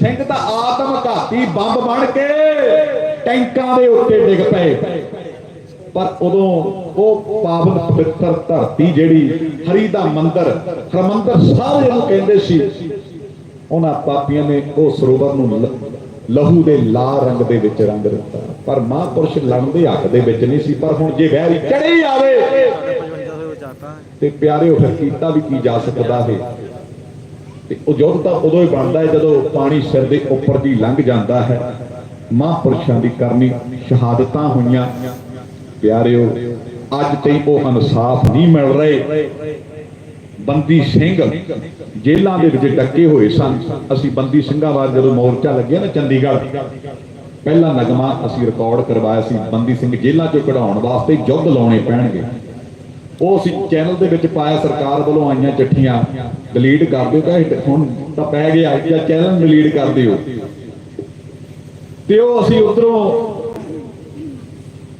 ਸਿੰਘ ਤਾਂ ਆਤਮ ਘਾਤੀ ਬੰਬ ਬਣ ਕੇ ਟੈਂਕਾਂ ਦੇ ਉੱਤੇ ਡਿੱਗ ਪਏ। ਪਰ ਉਦੋਂ ਉਹ ਪਾਵਨ ਪਵਿੱਤਰ ਧਰਤੀ ਜਿਹੜੀ ਹਰੀ ਦਾ ਮੰਦਰ, ਹਰਮੰਦਰ ਸਾਹਿਬ ਜਿਹਨੂੰ ਕਹਿੰਦੇ ਸੀ, ਉਹਨਾਂ ਪਾਪੀਆਂ ਨੇ ਉਹ ਸਰੋਵਰ ਨੂੰ ਲਹੂ ਦੇ ਲਾਲ ਰੰਗ ਦੇ ਵਿੱਚ ਰੰਗ ਦਿੱਤਾ। ਪਰ ਮਹਾਂਪੁਰਸ਼ ਲੜਨ ਦੇ ਹੱਕ ਦੇ ਵਿੱਚ ਨਹੀਂ ਸੀ, ਪਰ ਹੁਣ ਜੇ ਵਹਿਰੀ ਚੜੀ ਆਵੇ, ਤੇ ਪਿਆਰੇ ਫਿਰ ਕੀਤਾ ਵੀ ਕੀ ਜਾ ਸਕਦਾ ਹੈ? ਤੇ ਉਹ ਯੁੱਧ ਤਾਂ ਉਦੋਂ ਹੀ ਬਣਦਾ ਹੈ ਜਦੋਂ ਪਾਣੀ ਸਿਰ ਦੇ ਉੱਪਰ ਦੀ ਲੰਘ ਜਾਂਦਾ ਹੈ। ਮਹਾਂਪੁਰਸ਼ਾਂ ਦੀ ਕਰਨੀ ਸ਼ਹਾਦਤਾਂ ਹੋਈਆਂ। ਪਿਆਰਿਓ, ਅੱਜ ਤੇ ਉਹ ਇਨਸਾਫ ਨਹੀਂ ਮਿਲ ਰਹੇ। ਬੰਦੀ ਸਿੰਘ ਜੇਲ੍ਹਾਂ ਦੇ ਵਿੱਚ ਡੱਕੇ ਹੋਏ ਸਨ। ਅਸੀਂ ਬੰਦੀ ਸਿੰਘਾਂ ਬਾਰੇ ਜਦੋਂ ਮੋਰਚਾ ਲੱਗਿਆ ਨਾ ਚੰਡੀਗੜ੍ਹ, ਪਹਿਲਾ ਨਗਮਾ ਅਸੀਂ ਰਿਕਾਰਡ ਕਰਵਾਇਆ ਸੀ। ਬੰਦੀ ਸਿੰਘ ਜੇਲ੍ਹਾਂ ਚੋਂ ਕਢਾਉਣ ਵਾਸਤੇ ਯੁੱਧ ਲਾਉਣੇ ਪੈਣਗੇ। ਉਹ ਅਸੀਂ ਚੈਨਲ ਦੇ ਵਿੱਚ ਪਾਇਆ, ਸਰਕਾਰ ਵੱਲੋਂ ਆਈਆਂ ਚਿੱਠੀਆਂ। ਡਿਲੀਟ ਕਰ ਦਿਓ ਤਾਂ ਹੁਣ ਤਾਂ ਪੈ ਗਿਆ। ਜਾਂ ਚੈਨਲ ਡਿਲੀਟ ਕਰ ਦਿਓ। ਤੇ ਉਹ ਅਸੀਂ ਉਧਰੋਂ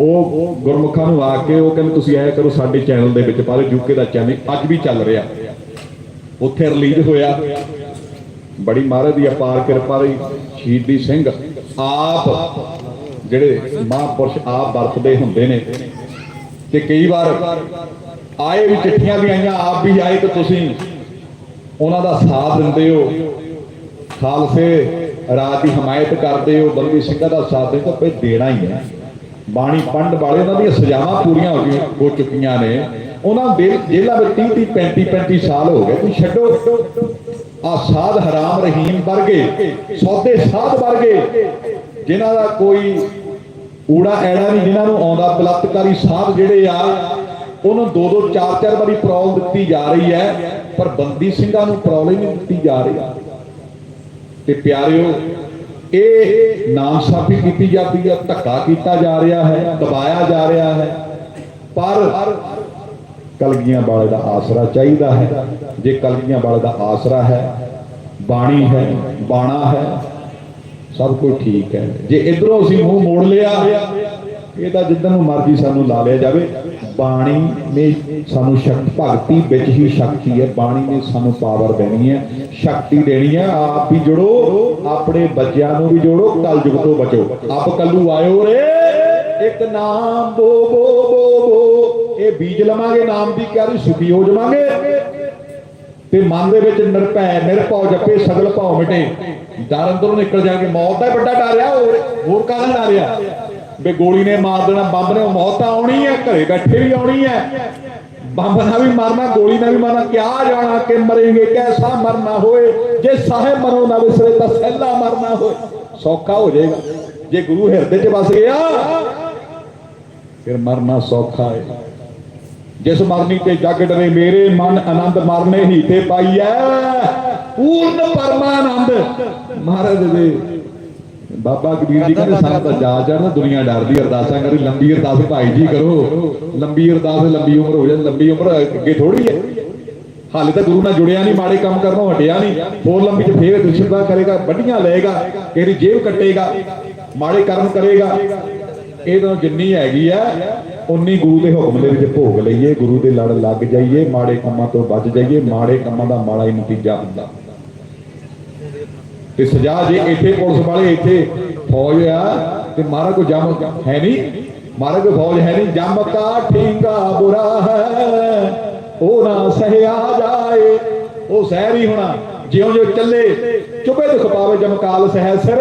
ਉਹ ਗੁਰਮੁਖਾਂ ਨੂੰ ਆ ਕੇ ਉਹ ਕਹਿੰਦੇ, ਤੁਸੀਂ ਐ ਕਰੋ, ਸਾਡੇ ਚੈਨਲ ਦੇ ਵਿੱਚ ਪਾ ਦਿਓ। ਯੂਕੇ ਦਾ ਚੈਨਲ ਅੱਜ ਵੀ ਚੱਲ ਰਿਹਾ। ਉੱਥੇ ਰਿਲੀਜ਼ ਹੋਇਆ। ਬੜੀ ਮਹਾਰਾਜ ਦੀ ਅਪਾਰ ਕਿਰਪਾ ਰਹੀ। ਸ਼ਹੀਦੀ ਸਿੰਘ ਆਪ ਜਿਹੜੇ ਮਹਾਂਪੁਰਸ਼ ਆਪ ਵਰਤਦੇ ਹੁੰਦੇ ਨੇ। ਤੇ ਕਈ ਵਾਰ ਆਏ ਵੀ ਚਿੱਠੀਆਂ ਵੀ ਆਈਆਂ, ਆਪ ਵੀ ਆਏ ਤੇ ਤੁਸੀਂ ਉਹਨਾਂ ਦਾ ਸਾਥ ਦਿੰਦੇ ਹੋ। ਖਾਲਸੇ, ਰਾਜ ਦੀ ਹਮਾਇਤ ਕਰਦੇ ਹੋ ਬੰਦੀ ਸਿੰਘਾਂ ਦਾ ਸਾਥ ਦੇ ਤਾਂ ਪਏ ਦੇਣਾ ਹੀ ਹੈ। ਬਾਣੀ ਪੰਡ ਵਾਲੇ ਉਹਨਾਂ ਦੀਆਂ ਸਜ਼ਾਵਾਂ ਪੂਰੀਆਂ ਹੋ ਗਈਆਂ, ਹੋ ਚੁੱਕੀਆਂ ਨੇ। ਉਹਨਾਂ ਦੇ ਜੇਲ੍ਹਾਂ ਵਿੱਚ 30 30 35 35 ਸਾਲ ਹੋ ਗਏ। ਤੁਸੀਂ ਛੱਡੋ। ਆ ਸਾਧ ਹਰਾਮ ਰਹੀਮ ਵਰਗੇ, ਸੌਦੇ ਸਾਧ ਵਰਗੇ, ਜਿਨ੍ਹਾਂ ਦਾ ਕੋਈ ਊੜਾ ਐੜਾ ਨਹੀਂ ਜਿਨ੍ਹਾਂ ਨੂੰ ਆਉਂਦਾ, ਬਲਤਕਾਰੀ ਸਾਹਿਬ ਜਿਹੜੇ ਆ, ਉਹਨਾਂ ਦੋ ਦੋ, ਚਾਰ ਚਾਰ ਵਾਰੀ ਪ੍ਰੋਲ ਦਿੱਤੀ ਜਾ ਰਹੀ ਹੈ, ਪਰ ਬੰਦੀ ਸਿੰਘਾਂ ਨੂੰ ਪ੍ਰੋਲ ਹੀ ਨਹੀਂ ਦਿੱਤੀ ਜਾ ਰਹੀ। ਤੇ ਪਿਆਰਿਓ, ਇਹ ਨਾਮਸਾਫੀ ਕੀਤੀ ਜਾਂਦੀ ਹੈ, ਧੱਕਾ ਕੀਤਾ ਜਾ ਰਿਹਾ ਹੈ, ਦਬਾਇਆ ਜਾ ਰਿਹਾ ਹੈ, ਪਰ ਕਲਗੀਆਂ ਵਾਲੇ ਦਾ ਆਸਰਾ ਚਾਹੀਦਾ ਹੈ। ਜੇ ਕਲਗੀਆਂ ਵਾਲੇ ਦਾ ਆਸਰਾ ਹੈ, ਬਾਣੀ ਹੈ, ਬਾਣਾ ਹੈ ਸਭ ਕੁਝ ਠੀਕ ਹੈ। ਜੇ ਇਧਰੋਂ ਅਸੀਂ ਮੂੰਹ ਮੋੜ ਲਿਆ, ਇਹ ਤਾਂ ਜਿੱਦਾਂ ਨੂੰ ਮਰਜ਼ੀ ਸਾਨੂੰ ਲਾ ਲਿਆ ਜਾਵੇ। ਬਾਣੀ ਨੇ ਸਾਨੂੰ ਸ਼ਕਤੀ ਭਗਤੀ ਵਿੱਚ ਹੀ ਸ਼ਕਤੀ ਹੈ। ਬਾਣੀ ਨੇ ਸਾਨੂੰ ਪਾਵਰ ਦੇਣੀ ਹੈ, ਸ਼ਕਤੀ ਦੇਣੀ ਹੈ। ਆਪ ਵੀ ਜੁੜੋ, ਆਪਣੇ ਬੱਚਿਆਂ ਨੂੰ ਵੀ ਜੋੜੋ ਕਲ ਤੋਂ ਬਚੋ। ਆਪ ਕੱਲੂ ਆਇਓ ਰੇ। ਇੱਕ ਨਾਮ ਬੋ ਬੋ ਬੋ ਬੋ। ਇਹ ਬੀਜ ਲਵਾਂਗੇ, ਨਾਮ ਦੀ ਕਿਆਰੀ ਸੁਖੀ ਹੋ ਜਾਵਾਂਗੇ। ਤੇ ਮਨ ਦੇ ਵਿੱਚ ਨਿਰਭੈ, ਨਿਰਭਉ ਜਪੇ, ਸਗਲ ਭਉ ਮਿਟੇ। ਡਰ ਅੰਦਰੋਂ ਨਿਕਲ ਜਾਣਗੇ ਮੌਤ ਦਾ ਵੱਡਾ ਡਰ ਆ, ਹੋਰ ਹੋਰ ਕਾਹਦਾ ਡਰ ਆ? ਵੀ ਗੋਲੀ ਨੇ ਮਾਰ ਦੇਣਾ, ਬੰਬ ਨੇ, ਮੌਤ ਤਾਂ ਆਉਣੀ ਹੈ ਘਰੇ ਬੈਠੇ ਵੀ ਆਉਣੀ ਹੈ ਬੰਬ ਨਾਲ ਵੀ ਮਾਰਨਾ, ਗੋਲੀ ਨਾਲ ਵੀ ਮਾਰਨਾ, ਕਿਆ ਜਾਣਾ ਕਿ ਮਰੇਂਗੇ, ਕੈਸਾ ਮਰਨਾ ਹੋਏ? ਜੇ ਸਾਹੇ ਮਰੋ ਨਾ ਵਿਸਰੇ ਤਾਂ ਸਹਿਲਾ ਮਰਨਾ ਹੋਏ। ਸੌਖਾ ਹੋ ਜਾਏਗਾ। ਜੇ ਗੁਰੂ ਹਿਰਦੇ 'ਚ ਵਸ ਗਿਆ, ਫਿਰ ਮਰਨਾ ਸੌਖਾ ਹੈ। ਜਿਸ ਮਰਨੀ ਤੇ ਜਗ ਡਰੇ, ਮੇਰੇ ਮਨ ਆਨੰਦ ਮਰਨੇ ਹੀ ਤੇ ਪਾਈਐ ਪੂਰਨ ਪਰਮਾਨੰਦ। ਮਹਾਰਾਜ ਦੇ ਬਾਬਾ ਕਬੀਰ ਜੀ ਕਹਿੰਦੇ, ਸਾਨੂੰ ਤਾਂ ਜਾ ਚੜਨਾ ਦੁਨੀਆ ਡਰਦੀ, ਅਰਦਾਸਾਂ ਕਰੀ, ਲੰਬੀ ਅਰਦਾਸ ਭਾਈ ਜੀ ਕਰੋ। ਲੰਬੀ ਅਰਦਾਸ ਲੰਬੀ ਉਮਰ ਹੋ ਜਾਏ ਲੰਬੀ ਉਮਰ ਅੱਗੇ ਥੋੜੀ ਹੈ। ਹਾਲੇ ਤਾਂ ਗੁਰੂ ਨਾਲ ਜੁੜਿਆ ਨਹੀਂ, ਮਾੜੇ ਕੰਮ ਕਰਨੋਂ ਹਟਿਆ ਨਹੀਂ। ਹੋਰ ਲੰਬੀ ਚ ਫੇਰ ਦੁਸ਼ਮਣਾ ਕਰੇਗਾ, ਵੱਡੀਆਂ ਲਏਗਾ ਤੇਰੀ ਜੇਬ ਕੱਟੇਗਾ, ਮਾੜੇ ਕਰਮ ਕਰੇਗਾ। ਇਹ ਤਾਂ ਜਿੰਨੀ ਹੈਗੀ ਆ ਉਨੀ ਗੁਰੂ ਦੇ ਹੁਕਮ ਦੇ ਵਿੱਚ ਭੋਗ ਲਈਏ, ਗੁਰੂ ਦੇ ਲੜ ਲੱਗ ਜਾਈਏ, ਮਾੜੇ ਕੰਮਾਂ ਤੋਂ ਬਚ ਜਾਈਏ, ਮਾੜੇ ਕੰਮਾਂ ਦਾ ਮਾੜਾ ਹੀ ਨਤੀਜਾ ਹੁੰਦਾ। ਤੇ ਸਜ਼ਾ ਜੇ ਇੱਥੇ ਪੁਲਿਸ ਵਾਲੇ ਇੱਥੇ ਫੌਜ ਆ, ਤੇ ਮਾਰਾ ਕੋ ਜਮ ਹੈ ਨਹੀਂ ਮਾਰਾ ਕੋ ਫੌਜ ਹੈ ਨਹੀਂ, ਜਮ ਕਾ ਠੀਂਗਾ ਬੁਰਾ ਹੈ, ਉਹ ਨਾ ਸਹਿਆ ਜਾਏ, ਉਹ ਸਹਿਰ ਹੀ ਹੋਣਾ। ਜਿਉਂ ਜਿਉਂ ਚੱਲੇ ਚੁੱਪੇ ਦੁਖ ਪਾਵੇ ਜਮਕਾਲ ਸਹਿ ਸਿਰ,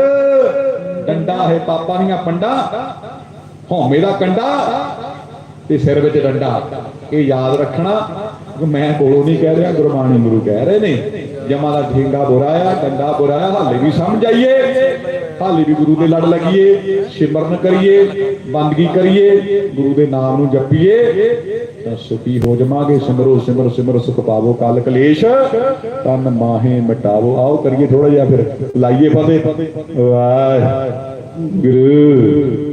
ਡੰਡਾ ਹੈ ਪਾਪਾਂ ਦੀਆਂ ਪੰਡਾ ਹਉਮੈ ਦਾ ਕੰਡਾ ਤੇ ਸਿਰ ਵਿੱਚ ਡੰਡਾ। ਇਹ ਯਾਦ ਰੱਖਣਾ, ਕਿ ਮੈਂ ਕੋਲੋਂ ਨਹੀਂ ਕਹਿ ਰਿਹਾ, ਗੁਰਬਾਣੀ ਗੁਰੂ ਕਹਿ ਰਹੇ ਨੇ। ਜਮਾ ਦਾ ਠੇਂਗਾ ਬੁਰਾ ਆ ਕੰਡਾ ਬੁਰਾ ਆ ਹਾਲੇ ਵੀ ਸਮਝ ਆਈਏ। ਹਾਲੇ ਵੀ ਗੁਰੂ ਦੇ ਲੜ ਲੱਗੀਏ, ਸਿਮਰਨ ਕਰੀਏ, ਬੰਦਗੀ ਕਰੀਏ, ਗੁਰੂ ਦੇ ਨਾਮ ਨੂੰ ਜਪੀਏ। ਤਾਂ ਸੁਖੀ ਹੋ ਜਾਵਾਂਗੇ ਸਿਮਰੋ, ਸਿਮਰ ਸਿਮਰ, ਸੁਖ ਪਾਵੋ ਕਲ ਕਲੇਸ਼। ਤਨ ਮਾਹੇ ਮਿਟਾਵੋ, ਆਓ ਕਰੀਏ ਥੋੜਾ ਜਿਹਾ ਫਿਰ। ਲਾਈਏ ਫਤਿਹ। ਵਾਹ। ਗੁਰੂ।